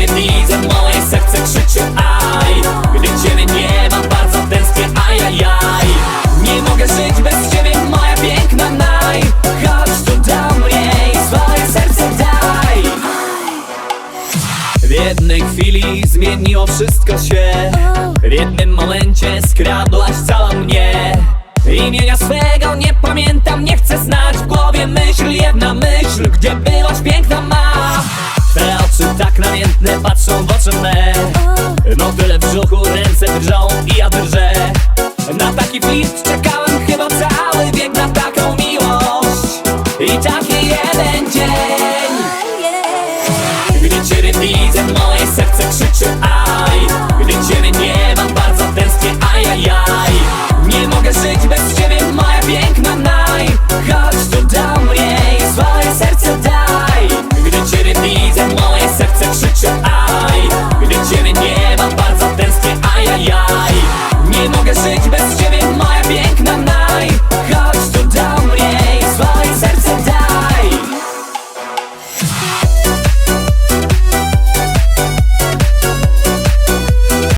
Kiedy widzę moje serce krzyczy aj. Gdy ciebie nie ma bardzo tęsknię ajajaj. Nie mogę żyć bez ciebie moja piękna naj. Chodź tu do mnie i swoje serce daj. W jednej chwili zmieniło wszystko się. W jednym momencie skradłaś cała mnie. Imienia swego nie pamiętam, nie chcę znać W głowie myśl, jedna myśl, gdzie byłaś piękna namiętne patrzą w oczy me. No tyle w brzuchu, ręce drżą i ja drżę. Na taki flirt czekałem chyba cały wiek Na taką miłość. I taki jeden dzień Enlouquecente,